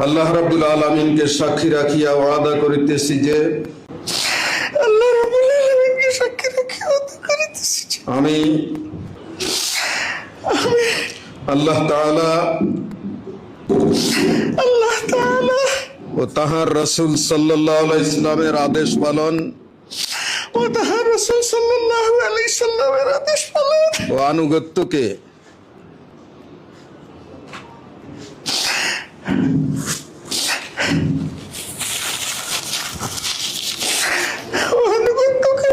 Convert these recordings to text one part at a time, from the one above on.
আল্লাহ রাবুল আলামিনকে সাক্ষী রাখিয়া ওয়াদা করিতেছি যে আল্লাহ আলামিনকে সাক্ষী রেখে ওয়াদা করিতেছি আমি আল্লাহ তাআলা আল্লাহ তাআলা ও তাহার রসুল সাল্লাল্লাহু আলাইহি ইসলামের আদেশ পালন ও তাহার রাসূল সাল্লাল্লাহু আলাইহি সাল্লামের আদেশ পালন ও আনুগত্যকে ও আনুগত্যকে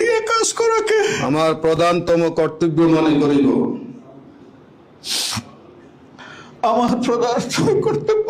দিয়ে কাজ করাকে। আমার প্রধানতম কর্তব্য মনে করিব। আমার প্রধান কর্তব্য